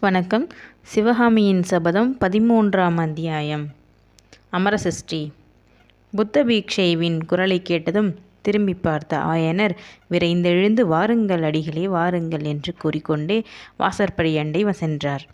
வணக்கம். சிவகாமியின் சபதம் பதிமூன்றாம் அத்தியாயம். அமரசஷ்டி. புத்த பீக்ஷேவின் குரலை கேட்டதும் திரும்பி பார்த்த ஆயனர் விரைந்தெழுந்து வாருங்கள் அடிகளே வாருங்கள் என்று கூறிக்கொண்டே வாசற்படி அண்டை சென்றார்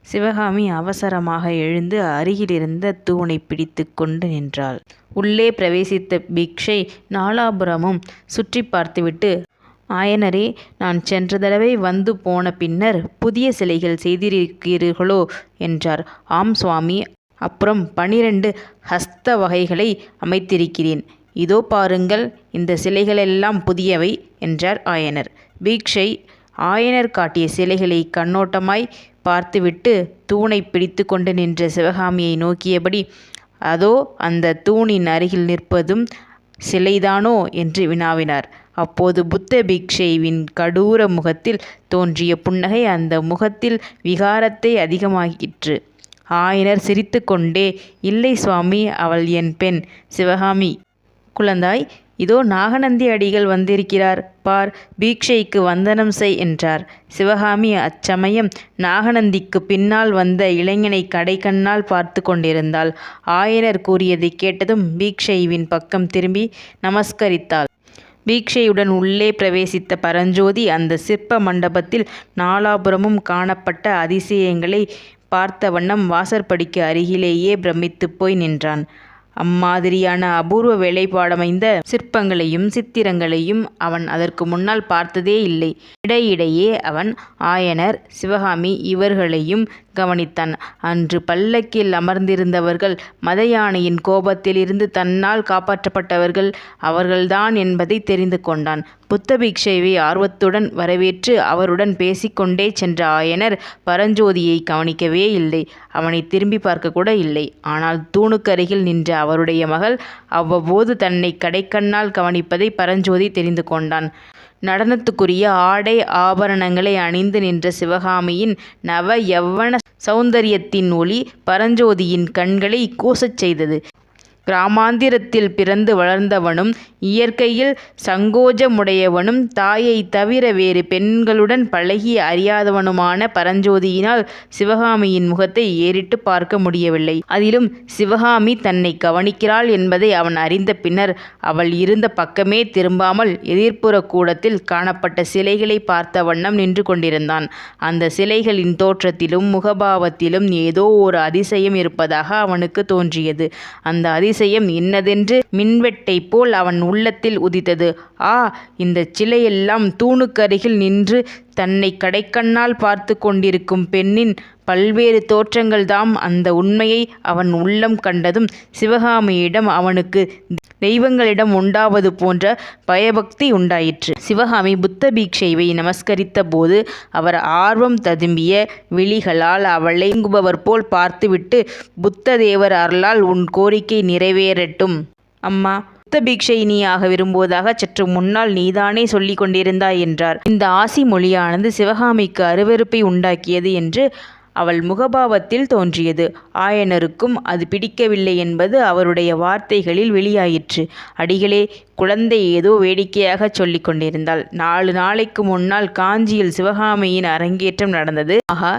சிவகாமி அவசரமாக எழுந்து அருகிலிருந்த தூணை பிடித்து கொண்டு நின்றாள். உள்ளே பிரவேசித்த பீக்ஷை நாலாபுரமும் சுற்றி பார்த்துவிட்டு ஆயனரே நான் சென்ற தடவை வந்து போன பின்னர் புதிய சிலைகள் செய்திருக்கிறீர்களோ என்றார். ஆம் சுவாமி. அப்புறம் பனிரெண்டு ஹஸ்த வகைகளை அமைத்திருக்கிறேன். இதோ பாருங்கள் இந்த சிலைகளெல்லாம் புதியவை என்றார் ஆயனர். பீக்ஷை ஆயனர் காட்டிய சிலைகளை கண்ணோட்டமாய் பார்த்துவிட்டு தூணை பிடித்து கொண்டு நின்ற சிவகாமியை நோக்கியபடி அதோ அந்த தூணின் அருகில் நிற்பதும் சிலைதானோ? என்று வினாவினார். அப்போது புத்த பிக்ஷேவின் கடூர முகத்தில் தோன்றிய புன்னகை அந்த முகத்தில் விகாரத்தை அதிகமாகிற்று. ஆயனர் சிரித்து கொண்டே இல்லை சுவாமி அவள் என் பெண் சிவகாமி. குழந்தாய் இதோ நாகநந்தி அடிகள் வந்திருக்கிறார். பார் பீக்ஷைக்கு வந்தனம் செய் என்றார். சிவகாமி அச்சமயம் நாகநந்திக்கு பின்னால் வந்த இளைஞனை கடைக்கண்ணால் பார்த்து கொண்டிருந்தாள். ஆயனர் கூறியதை கேட்டதும் பீக்ஷைவின் பக்கம் திரும்பி நமஸ்கரித்தாள். பீக்ஷையுடன் உள்ளே பிரவேசித்த பரஞ்சோதி அந்த சிற்ப மண்டபத்தில் நாலாபுரமும் காணப்பட்ட அதிசயங்களை பார்த்த வண்ணம் வாசற்படிக்கு அருகிலேயே பிரமித்துப் போய் நின்றான். அம்மாதிரியான அபூர்வ வேலைப்பாடமைந்த சிற்பங்களையும் சித்திரங்களையும் அவன் அதற்கு முன்னால் பார்த்ததே இல்லை. இடையிடையே அவன் ஆயனர் சிவகாமி இவர்களையும் கவனித்தான். அன்று பல்லக்கில் அமர்ந்திருந்தவர்கள் மத யானையின் கோபத்திலிருந்து தன்னால் காப்பாற்றப்பட்டவர்கள் அவர்கள்தான் என்பதை தெரிந்து கொண்டான். புத்த பிக்ஷைவை ஆர்வத்துடன் வரவேற்று அவருடன் பேசிக்கொண்டே சென்ற ஆயனர் பரஞ்சோதியை கவனிக்கவே இல்லை. அவனை திரும்பி பார்க்க கூட இல்லை. ஆனால் தூணுக்கருகில் நின்ற அவருடைய மகள் அவ்வப்போது தன்னை கடைக்கண்ணால் கவனிப்பதை பரஞ்சோதி தெரிந்து கொண்டான். நடனத்துக்குரிய ஆடை ஆபரணங்களை அணிந்து நின்ற சிவகாமியின் நவ யவ்வன சௌந்தரியத்தின் ஒளி பரஞ்சோதியின் கண்களை கூசச் செய்தது. கிராமாந்திரத்தில் பிறந்து வளர்ந்தவனும் இயற்கையில் சங்கோஜமுடையவனும் தாயை தவிர வேறு பெண்களுடன் பழகி அறியாதவனுமான பரஞ்சோதியினால் சிவகாமியின் முகத்தை ஏறிட்டு பார்க்க முடியவில்லை. அதிலும் சிவகாமி தன்னை கவனிக்கிறாள் என்பதை அவன் அறிந்த பின்னர் அவள் இருந்த பக்கமே திரும்பாமல் எதிர்ப்புற கூடத்தில் காணப்பட்ட சிலைகளை பார்த்த வண்ணம் நின்று கொண்டிருந்தான். அந்த சிலைகளின் தோற்றத்திலும் முகபாவத்திலும் ஏதோ ஒரு அதிசயம் இருப்பதாக அவனுக்கு தோன்றியது. அந்த அதிசயம் இன்னதென்று மின்வெட்டைப் போல் அவன் உள்ளத்தில் உதித்தது. ஆ இந்த சிலையெல்லாம் தூணுக்கருகில் நின்று தன்னை கடைக்கண்ணால் பார்த்து கொண்டிருக்கும் பெண்ணின் பல்வேறு தோற்றங்கள்தாம் அந்த உண்மையை அவன் உள்ளம் கண்டதும் சிவகாமியிடம் அவனுக்கு தெய்வங்களிடம் உண்டாவது போன்ற பயபக்தி உண்டாயிற்று. சிவகாமி புத்த பீக்ஷைவை நமஸ்கரித்த போது அவர் ஆர்வம் ததும்பிய விழிகளால் அவளை இயங்குபவர் போல் பார்த்துவிட்டு புத்த தேவர் அருளால் உன் கோரிக்கை நிறைவேறட்டும். அம்மா புத்த பீக்ஷைனியாக விரும்புவதாக சற்று முன்னால் நீதானே சொல்லிக் கொண்டிருந்தாய் என்றார். இந்த ஆசி மொழியானது சிவகாமிக்கு அருவருப்பை உண்டாக்கியது என்று அவள் முகபாவத்தில் தோன்றியது. ஆயனருக்கும் அது பிடிக்கவில்லை என்பது அவருடைய வார்த்தைகளில் வெளியாயிற்று. அடிகளே குழந்தை ஏதோ வேடிக்கையாக சொல்லிக் கொண்டிருந்தாள். நாலு நாளைக்கு முன்னால் காஞ்சியில் சிவகாமியின் அரங்கேற்றம் நடந்தது. ஆகா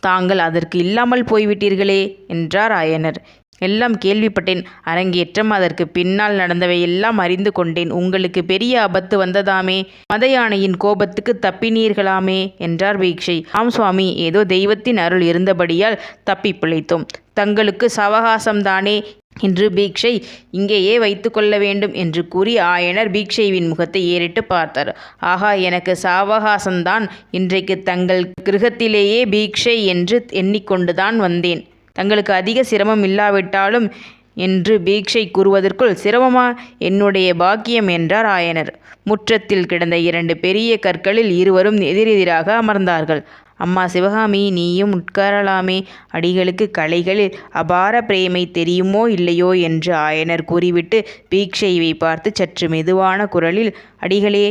தாங்கள் அதற்கு இல்லாமல் போய்விட்டீர்களே என்றார் ஆயனர். எல்லாம் கேள்விப்பட்டேன். அரங்கேற்றம் அதற்கு பின்னால் நடந்தவை எல்லாம் அறிந்து கொண்டேன். உங்களுக்கு பெரிய ஆபத்து வந்ததாமே. மத யானையின் கோபத்துக்கு தப்பினீர்களாமே என்றார் பீக்ஷை ஆம் சுவாமி ஏதோ தெய்வத்தின் அருள் இருந்தபடியால் தப்பி பிழைத்தோம். தங்களுக்கு சவகாசம்தானே என்று பீக்ஷை இங்கேயே வைத்து கொள்ள வேண்டும் என்று கூறி ஆயனர் பீக்ஷைவின் முகத்தை ஏறிட்டு பார்த்தார். ஆகா எனக்கு சாவகாசம்தான். இன்றைக்கு தங்கள் கிரகத்திலேயே பீக்ஷை என்று எண்ணிக்கொண்டுதான் வந்தேன். தங்களுக்கு அதிக சிரமம் இல்லாவிட்டாலும் என்று பீக்ஷை கூறுவதற்குள் சிரமமா? என்னுடைய பாக்கியம் என்றார் ஆயனர். முற்றத்தில் கிடந்த இரண்டு பெரிய கற்களில் இருவரும் எதிரெதிராக அமர்ந்தார்கள். அம்மா சிவகாமி நீயும் உட்காரலாமே. அடிகளுக்கு கலைகளில் அபார பிரேமை தெரியுமோ இல்லையோ என்று ஆயனர் கூறிவிட்டு பீக்ஷைவை பார்த்து சற்று மெதுவான குரலில் அடிகளே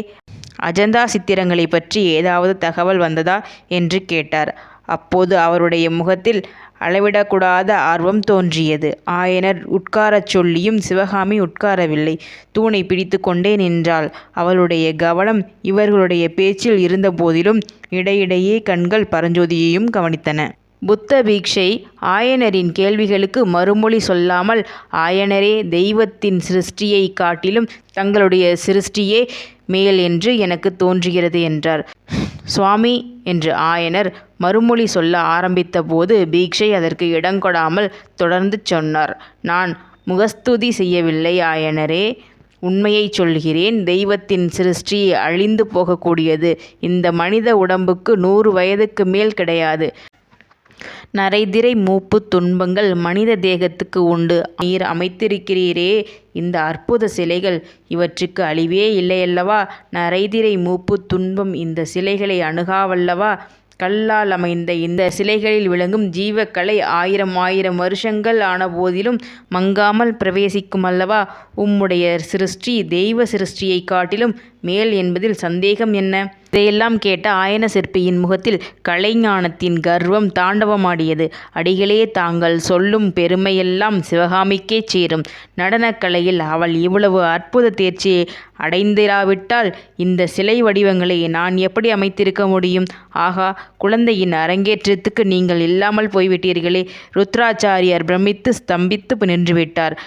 அஜந்தா சித்திரங்களை பற்றி ஏதாவது தகவல் வந்ததா? என்று கேட்டார். அப்போது அவருடைய முகத்தில் அளவிடக்கூடாத ஆர்வம் தோன்றியது. ஆயனர் உட்காரச் சொல்லியும் சிவகாமி உட்காரவில்லை. தூணை பிடித்து கொண்டே நின்றாள். அவளுடைய கவனம் இவர்களுடைய பேச்சில் இருந்தபோதிலும் இடையிடையே கண்கள் பரஞ்சோதியையும் கவனித்தன. புத்த பீக்ஷை ஆயனரின் கேள்விகளுக்கு மறுமொழி சொல்லாமல் ஆயனரே தெய்வத்தின் சிருஷ்டியைக் காட்டிலும் தங்களுடைய சிருஷ்டியே மேல் என்று எனக்கு தோன்றுகிறது என்றார். சுவாமி என்று ஆயனர் மறுமொழி சொல்ல ஆரம்பித்தபோது பீக்ஷை அதற்கு இடங்கொடாமல் தொடர்ந்து சொன்னார். நான் முகஸ்துதி செய்யவில்லை ஆயனரே. உண்மையைச் சொல்கிறேன். தெய்வத்தின் சிருஷ்டி அழிந்து போகக்கூடியது. இந்த மனித உடம்புக்கு நூறு வயதுக்கு மேல் கிடையாது. நரைதிரை மூப்பு துன்பங்கள் மனித தேகத்துக்கு உண்டு. நீர் அமைத்திருக்கிறீரே இந்த அற்புத சிலைகள் இவற்றுக்கு அழிவே இல்லையல்லவா? நரைதிரை மூப்பு துன்பம் இந்த சிலைகளை அணுகாவல்லவா? கல்லால் அமைந்த இந்த சிலைகளில் விளங்கும் ஜீவக்கலை ஆயிரம் ஆயிரம் வருஷங்கள் ஆனபோதிலும் மங்காமல் பிரவேசிக்குமல்லவா? உம்முடைய சிருஷ்டி தெய்வ சிருஷ்டியைக் காட்டிலும் மேல் என்பதில் சந்தேகம் என்ன? இதையெல்லாம் கேட்ட ஆயன சிற்பியின் முகத்தில் கலைஞானத்தின் கர்வம் தாண்டவமாடியது. அடிகளே தாங்கள் சொல்லும் பெருமையெல்லாம் சிவகாமிக்கே சேரும். நடனக்கலையில் அவள் இவ்வளவு அற்புத தேர்ச்சியை அடைந்திராவிட்டால் இந்த சிலை வடிவங்களை நான் எப்படி அமைத்திருக்க முடியும்? ஆகா குழந்தையின் அரங்கேற்றத்துக்கு நீங்கள் இல்லாமல் போய்விட்டீர்களே. ருத்ராச்சாரியார் பிரமித்து ஸ்தம்பித்து நின்றுவிட்டார்.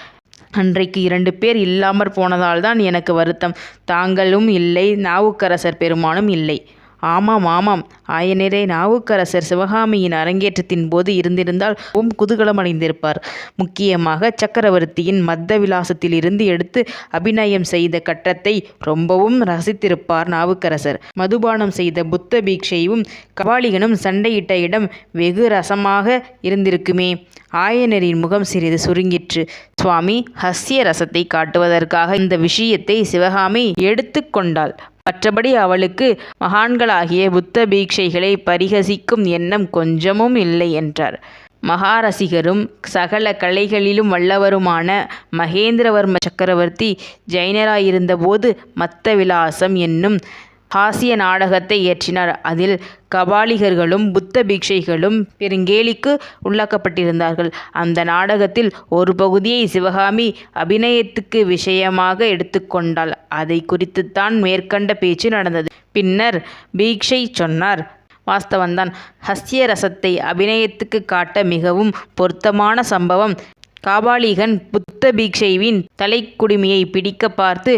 அன்றைக்கு இரண்டு பேர் இல்லாமற் போனதால்தான் எனக்கு வருத்தம். தாங்களும் இல்லை நாவுக்கரசர் பெருமானும் இல்லை. ஆமாம் ஆமாம் ஆயனரே நாவுக்கரசர் சிவகாமியின் அரங்கேற்றத்தின் போது இருந்திருந்தால் ஓம் குதூகலம் அடைந்திருப்பார் முக்கியமாக சக்கரவர்த்தியின் மத்த விலாசத்திலிருந்து எடுத்து அபிநயம் செய்த கட்டத்தை ரொம்பவும் ரசித்திருப்பார் நாவுக்கரசர். மதுபானம் செய்த புத்த பீக்ஷையும் கபாலிகனும் சண்டையிட்ட இடம் வெகு ரசமாக இருந்திருக்குமே. ஆயனரின் முகம் சிறிது சுருங்கிற்று. சுவாமி ஹஸ்ய ரசத்தை காட்டுவதற்காக இந்த விஷயத்தை சிவகாமி எடுத்துக்கொண்டாள் மற்றபடி அவளுக்கு மகான்களாகிய புத்த பீட்சைகளை பரிகசிக்கும் எண்ணம் கொஞ்சமும் இல்லை என்றார். மகாரசிகரும் சகல கலைகளிலும் வல்லவருமான மகேந்திரவர்ம சக்கரவர்த்தி ஜெயினராயிருந்தபோது மத்த விலாசம் என்னும் ஹாஸ்ய நாடகத்தை இயற்றினார். அதில் கபாலிகர்களும் புத்த பிக்ஷைகளும் பெருங்கேலிக்கு உள்ளாக்கப்பட்டிருந்தார்கள். அந்த நாடகத்தில் ஒரு பகுதியை சிவகாமி அபிநயத்துக்கு விஷயமாக எடுத்துக்கொண்டாள் அதை குறித்துத்தான் மேற்கண்ட பேச்சு நடந்தது. பின்னர் பீக்ஷை சொன்னார். வாஸ்தவந்தான். ஹஸ்ய ரசத்தை அபிநயத்துக்கு காட்ட மிகவும் பொருத்தமான சம்பவம் காபாலிகன் புத்த பீக்ஷைவின் தலைக்குடுமியை பிடிக்க பார்த்து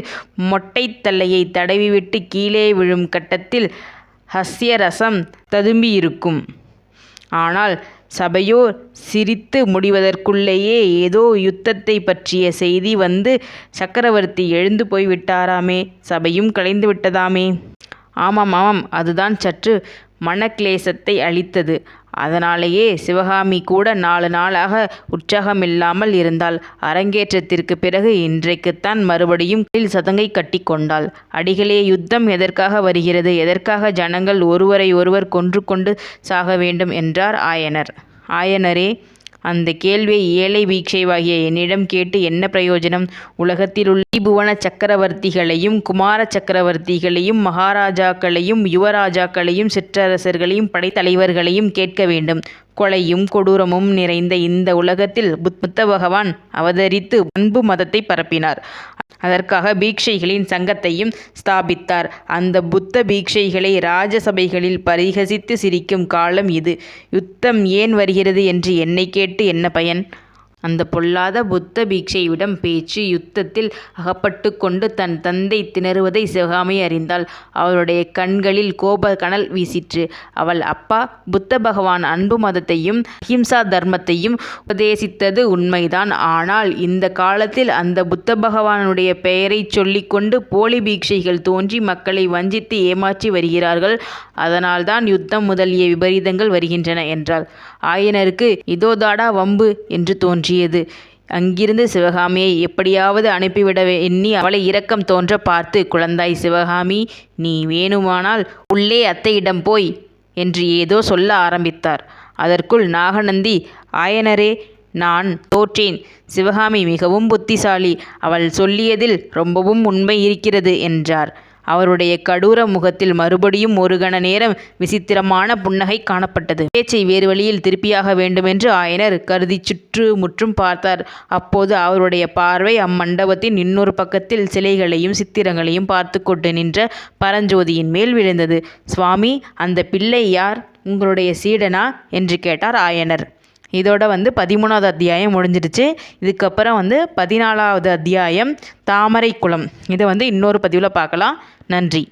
மொட்டைத்தல்லையை தடவிவிட்டு கீழே விழும் கட்டத்தில் ஹஸ்யரசம் ததும்பியிருக்கும். ஆனால் சபையோர் சிரித்து முடிவதற்குள்ளேயே ஏதோ யுத்தத்தை பற்றிய செய்தி வந்து சக்கரவர்த்தி எழுந்து போய்விட்டாராமே சபையும் கலைந்துவிட்டதாமே. ஆமாம் ஆமாம் அதுதான் சற்று மனக்லேசத்தை அளித்தது. அதனாலேயே சிவகாமி கூட நாலு நாளாக உற்சாகமில்லாமல் இருந்தாள். அரங்கேற்றத்திற்குப் பிறகு இன்றைக்குத்தான் மறுபடியும் கீழ் சதங்கை கட்டி கொண்டாள். அடிகளே யுத்தம் எதற்காக வருகிறது? எதற்காக ஜனங்கள் ஒருவரை ஒருவர் கொன்று கொண்டு சாக வேண்டும் என்றார் ஆயனர். ஆயனரே அந்த கேள்வியை ஏழை வீக்ஷைவாகிய என்னிடம் கேட்டு என்ன பிரயோஜனம்? உலகத்திலுள்ள திரிபுவன சக்கரவர்த்திகளையும் குமார சக்கரவர்த்திகளையும் மகாராஜாக்களையும் யுவராஜாக்களையும் சிற்றரசர்களையும் படைத்தலைவர்களையும் கேட்க வேண்டும். கொலையும் கொடூரமும் நிறைந்த இந்த உலகத்தில் புத்த பகவான் அவதரித்து அன்பு மதத்தைப் பரப்பினார். அதற்காக பீக்ஷைகளின் சங்கத்தையும் ஸ்தாபித்தார். அந்த புத்த பீக்ஷைகளை ராஜசபைகளில் பரிகசித்து சிரிக்கும் காலம் இது. யுத்தம் ஏன் வருகிறது என்று என்னைக் கேட்டு என்ன பயன்? அந்த பொல்லாத புத்த பீட்சையிடம் பேச்சு யுத்தத்தில் அகப்பட்டு கொண்டு தன் தந்தை திணறுவதை சிவகாமி அறிந்தாள். அவளுடைய கண்களில் கோப கனல் வீசிற்று. அவள் அப்பா புத்த பகவான் அன்பு மதத்தையும் அஹிம்சா தர்மத்தையும் உபதேசித்தது உண்மைதான். ஆனால் இந்த காலத்தில் அந்த புத்த பகவானுடைய பெயரைச் சொல்லிக் கொண்டு போலி பீட்சைகள் தோன்றி மக்களை வஞ்சித்து ஏமாற்றி வருகிறார்கள். அதனால்தான் யுத்தம் முதலிய விபரீதங்கள் வருகின்றன என்றாள். ஆயனருக்கு இதோதாடா வம்பு? என்று தோன்றி தோன்றியது. அங்கிருந்து சிவகாமியை எப்படியாவது அனுப்பிவிட எண்ணி அவளை இரக்கம் தோன்றப் பார்த்து குழந்தாய் சிவகாமி நீ வேணுமானால் உள்ளே அத்தையிடம் போய் என்று ஏதோ சொல்ல ஆரம்பித்தார். அதற்குள் நாகநந்தி ஆயனரே நான் தோற்றேன். சிவகாமி மிகவும் புத்திசாலி. அவள் சொல்லியதில் ரொம்பவும் உண்மை இருக்கிறது என்றார். அவருடைய கடூர முகத்தில் மறுபடியும் ஒரு கண நேரம் விசித்திரமான புன்னகை காணப்பட்டது. பேச்சை வேறு வழியில் திருப்பியாக வேண்டுமென்று ஆயனர் கருதி சுற்று முற்றும் பார்த்தார். அப்போது அவருடைய பார்வை அம்மண்டபத்தின் இன்னொரு பக்கத்தில் சிலைகளையும் சித்திரங்களையும் பார்த்து கொண்டு நின்ற பரஞ்சோதியின் மேல் விழுந்தது. சுவாமி அந்த பிள்ளை யார்? உங்களுடைய சீடனா? என்று கேட்டார் ஆயனர். இதோட வந்து பதிமூணாவது அத்தியாயம் முடிஞ்சிடுச்சு. இதுக்கப்புறம் வந்து பதினாலாவது அத்தியாயம் தாமரை குளம் இதை வந்து இன்னொரு பதிவில் பார்க்கலாம். நன்றி.